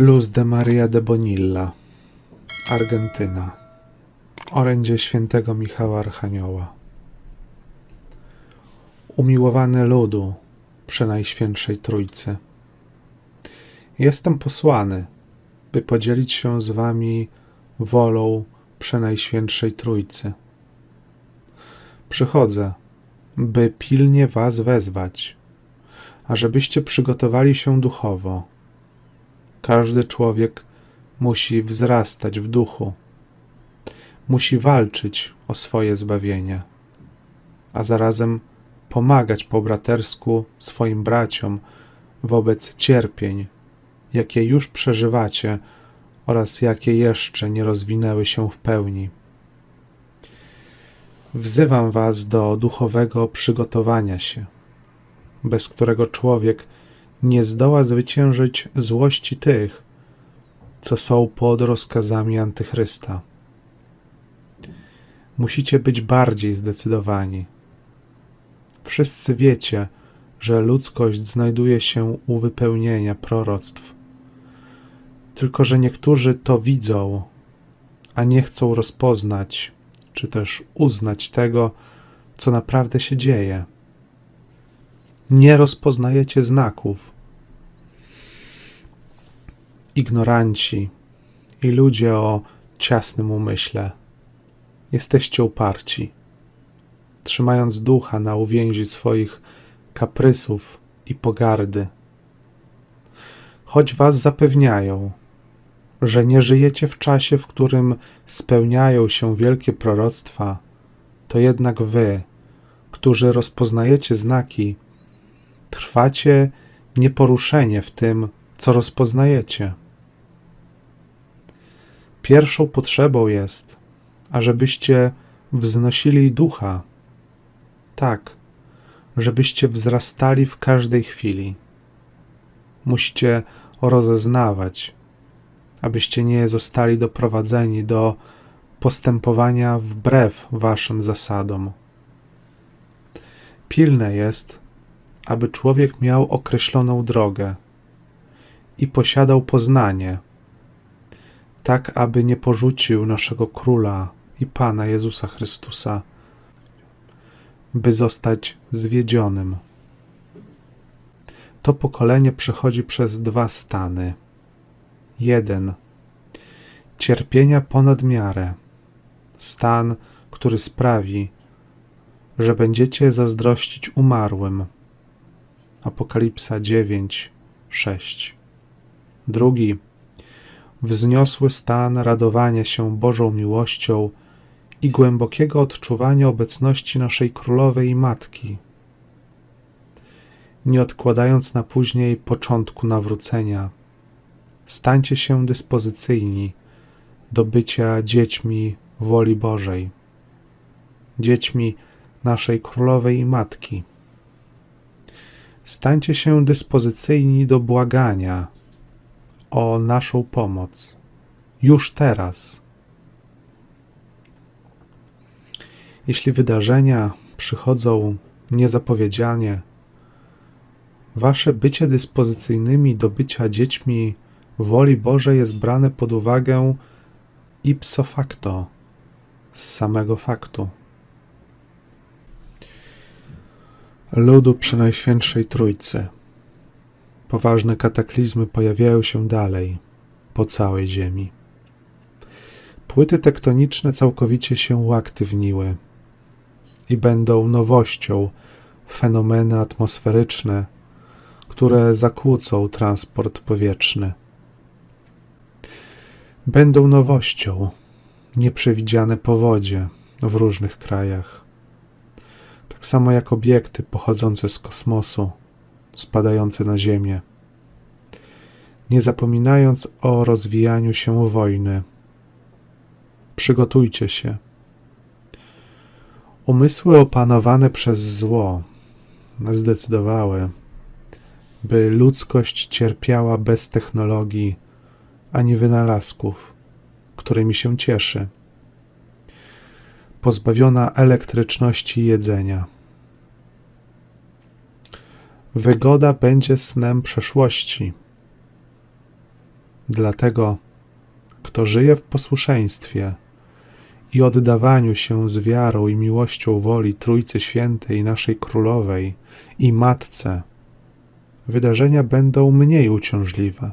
Luz de Maria de Bonilla, Argentyna. Orędzie świętego Michała Archanioła. Umiłowany ludu Przenajświętszej Trójcy. Jestem posłany, by podzielić się z wami wolą Przenajświętszej Trójcy. Przychodzę, by pilnie was wezwać, ażebyście przygotowali się duchowo. Każdy człowiek musi wzrastać w duchu, musi walczyć o swoje zbawienie, a zarazem pomagać po bratersku swoim braciom wobec cierpień, jakie już przeżywacie oraz jakie jeszcze nie rozwinęły się w pełni. Wzywam Was do duchowego przygotowania się, bez którego człowiek nie zdoła zwyciężyć złości tych, co są pod rozkazami Antychrysta. Musicie być bardziej zdecydowani. Wszyscy wiecie, że ludzkość znajduje się u wypełnienia proroctw. Tylko, że niektórzy to widzą, a nie chcą rozpoznać, czy też uznać tego, co naprawdę się dzieje. Nie rozpoznajecie znaków. Ignoranci i ludzie o ciasnym umyśle. Jesteście uparci, trzymając ducha na uwięzi swoich kaprysów i pogardy. Choć was zapewniają, że nie żyjecie w czasie, w którym spełniają się wielkie proroctwa, to jednak wy, którzy rozpoznajecie znaki, trwacie nieporuszenie w tym, co rozpoznajecie. Pierwszą potrzebą jest, ażebyście wznosili ducha, tak, żebyście wzrastali w każdej chwili. Musicie rozeznawać, abyście nie zostali doprowadzeni do postępowania wbrew waszym zasadom. Pilne jest, aby człowiek miał określoną drogę i posiadał poznanie, tak aby nie porzucił naszego Króla i Pana Jezusa Chrystusa, by zostać zwiedzionym. To pokolenie przechodzi przez dwa stany. Jeden cierpienia ponad miarę, stan, który sprawi, że będziecie zazdrościć umarłym. Apokalipsa 9, 6. Drugi wzniosły stan radowania się Bożą miłością i głębokiego odczuwania obecności naszej Królowej i Matki, nie odkładając na później początku nawrócenia. Stańcie się dyspozycyjni do bycia dziećmi woli Bożej, dziećmi naszej Królowej i Matki. Stańcie się dyspozycyjni do błagania o naszą pomoc już teraz. Jeśli wydarzenia przychodzą niezapowiedzianie, wasze bycie dyspozycyjnymi do bycia dziećmi woli Bożej jest brane pod uwagę ipso facto, z samego faktu. Ludu Przenajświętszej Trójcy. Poważne kataklizmy pojawiają się dalej, po całej Ziemi. Płyty tektoniczne całkowicie się uaktywniły i będą nowością fenomeny atmosferyczne, które zakłócą transport powietrzny. Będą nowością nieprzewidziane powodzie w różnych krajach, samo jak obiekty pochodzące z kosmosu, spadające na Ziemię. Nie zapominając o rozwijaniu się wojny, przygotujcie się. Umysły opanowane przez zło zdecydowały, by ludzkość cierpiała bez technologii ani wynalazków, którymi się cieszy, pozbawiona elektryczności jedzenia. Wygoda będzie snem przeszłości. Dlatego, kto żyje w posłuszeństwie i oddawaniu się z wiarą i miłością woli Trójcy Świętej, naszej Królowej i Matce, wydarzenia będą mniej uciążliwe.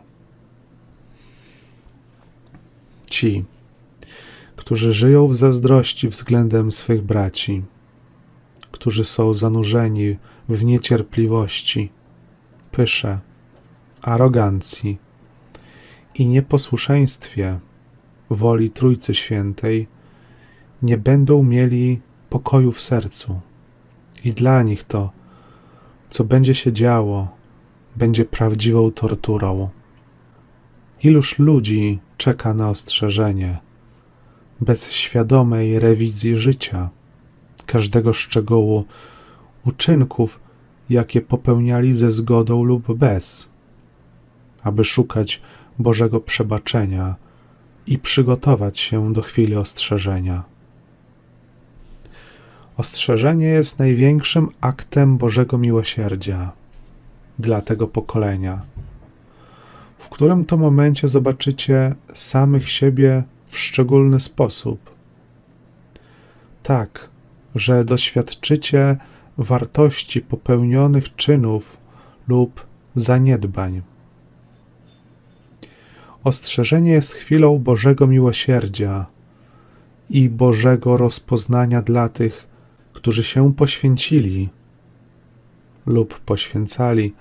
Ci, którzy żyją w zazdrości względem swych braci, którzy są zanurzeni w niecierpliwości, pysze, arogancji i nieposłuszeństwie woli Trójcy Świętej, nie będą mieli pokoju w sercu. I dla nich to, co będzie się działo, będzie prawdziwą torturą. Iluż ludzi czeka na ostrzeżenie, bez świadomej rewizji życia, każdego szczegółu uczynków, jakie popełniali ze zgodą lub bez, aby szukać Bożego przebaczenia i przygotować się do chwili ostrzeżenia. Ostrzeżenie jest największym aktem Bożego miłosierdzia dla tego pokolenia, w którym to momencie zobaczycie samych siebie w szczególny sposób. Tak, że doświadczycie wartości popełnionych czynów lub zaniedbań. Ostrzeżenie jest chwilą Bożego miłosierdzia i Bożego rozpoznania dla tych, którzy się poświęcili lub poświęcali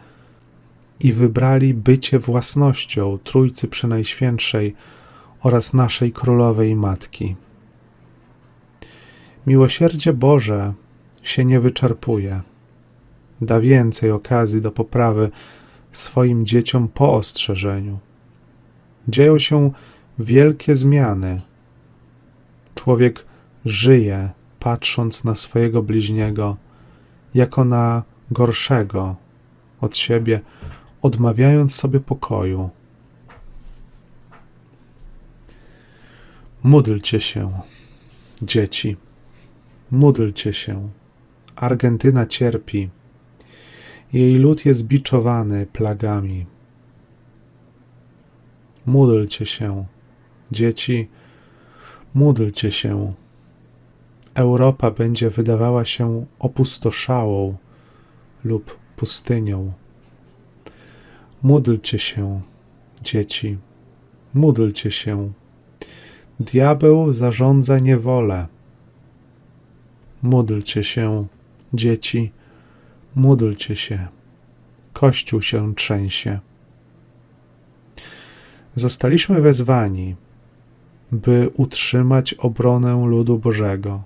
i wybrali bycie własnością Trójcy Przenajświętszej oraz naszej Królowej Matki. Miłosierdzie Boże się nie wyczerpuje. Da więcej okazji do poprawy swoim dzieciom po ostrzeżeniu. Dzieją się wielkie zmiany. Człowiek żyje, patrząc na swojego bliźniego jako na gorszego od siebie, odmawiając sobie pokoju. Módlcie się, dzieci, módlcie się. Argentyna cierpi. Jej lud jest biczowany plagami. Módlcie się, dzieci, módlcie się. Europa będzie wydawała się opustoszałą lub pustynią. Módlcie się, dzieci, módlcie się. Diabeł zarządza niewolę. Módlcie się, dzieci, módlcie się. Kościół się trzęsie. Zostaliśmy wezwani, by utrzymać obronę ludu Bożego.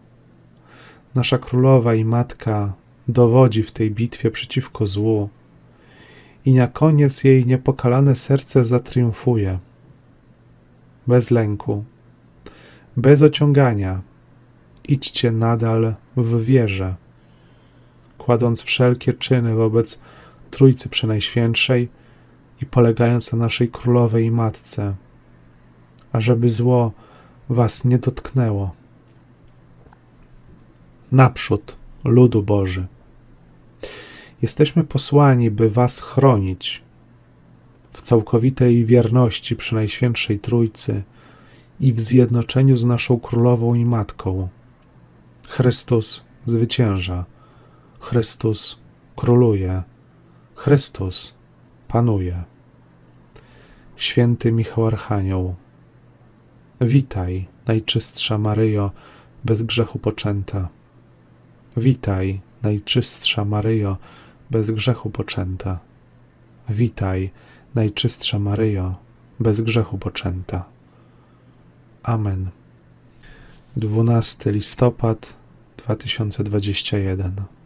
Nasza królowa i matka dowodzi w tej bitwie przeciwko złu i na koniec jej niepokalane serce zatriumfuje. Bez lęku, bez ociągania, idźcie nadal w wierze, kładąc wszelkie czyny wobec Trójcy Przenajświętszej i polegając na naszej Królowej i Matce, ażeby zło was nie dotknęło. Naprzód, ludu Boży. Jesteśmy posłani, by Was chronić w całkowitej wierności przy Najświętszej Trójcy i w zjednoczeniu z naszą Królową i Matką. Chrystus zwycięża, Chrystus króluje, Chrystus panuje. Święty Michał Archanioł, witaj, Najczystsza Maryjo, bez grzechu poczęta. Witaj, Najczystsza Maryjo, bez grzechu poczęta. Witaj, Najczystsza Maryjo, bez grzechu poczęta. Amen. 12 listopad 2021